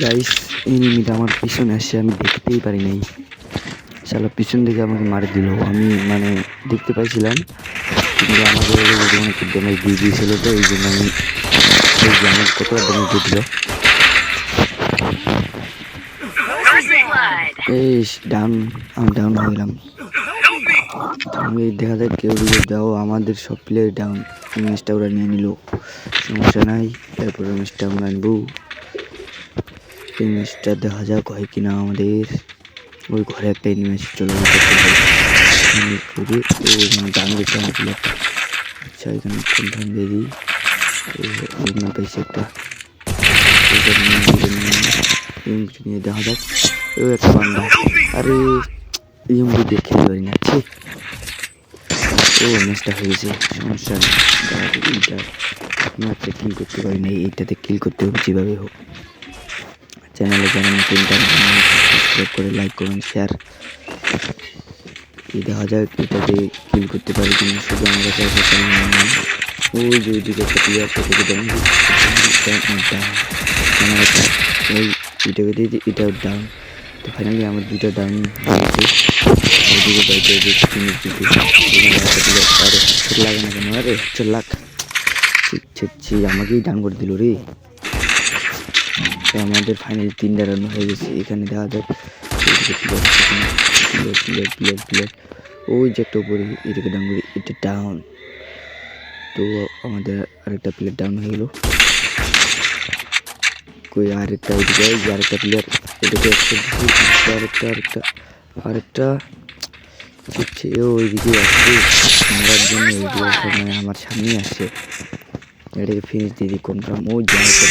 Guys এনিমিটা আমার পিছনে আসছে আমি দেখতেই পারি নাই। শালা, পিছন দিকে আমাকে মারি দিল। আমি মানে দেখতে পাইছিলাম কিন্তু আমাকে অনেক ড্যামেজ দিয়ে দিয়েছিল তো, এই জন্য আমি এই যে আমার কত ড্যামেজ দিয়ে দিল। এই ডাউন আমি ডাউন হয়ে গেলাম। আমি দেখা যায় কেউ যদি যাও আমাদের সব প্লেয়ার ডাউন ম্যাচটা ওরা নিয়ে নিল। সমস্যা নাই। তারপরে ম্যাচটা আমরা নিবো এই ম্যাচটা দেখা যাক হয় কিনা আমাদের। ওই ঘরে একটা ম্যাচ চলে আচ্ছা এখানে কনফার্ম দিয়ে দিই। না পাইছি একটা নিয়ে দেখা যাক। ও, একটা বান্দা আরে ইয়মকে দেখে পারি না। ছি। ও ম্যাচটা হয়ে গেছে। সমস্যা নেই। ম্যাচটা কিল করতে পারি না এইটাতে কিল করতে হবে যেভাবে হোক। চ্যানেলে যারা নতুন তারা সাবস্ক্রাইব করে লাইক করুন শেয়ার এই দেখা যাক এটাতে কিল করতে পারি কিনা শুধু আমার কাছে। ওই যে ওইদিকে একটা প্লেয়ার সেটাকে যেমন ওই এটাকে দিয়ে এটাও ডাউন তো ফাইনালি আমার দুটো ডাউন ওইদিকে বাইকে তিনের দিকে আরে হেডশট লাগে না কেন? আরে ছি, ছি, ছি, আমাকেই ডাউন করে দিল রে। তো আমাদের ফাইনাল তিনটা রান হয়ে গেছে, এখানে দেখা এইদিকে প্লেয়ার প্লেয়ার ওই যে একটা উপরে এটাকে ডাউন এটা ডাউন তো আমাদের আরেকটা প্লেয়ার ডাউন হয়ে গেলো। কই, আরেকটা ওইদিকে আরেকটা প্লেয়ার এটাকে একটা, আরেকটা আরেকটা আরেকটা ওইদিকে আসছে মারার জন্য আমার সামনেই আসছে। এটাকে ফিনিশ দিয়ে দিই কনফার্ম ওই যে আরেকটা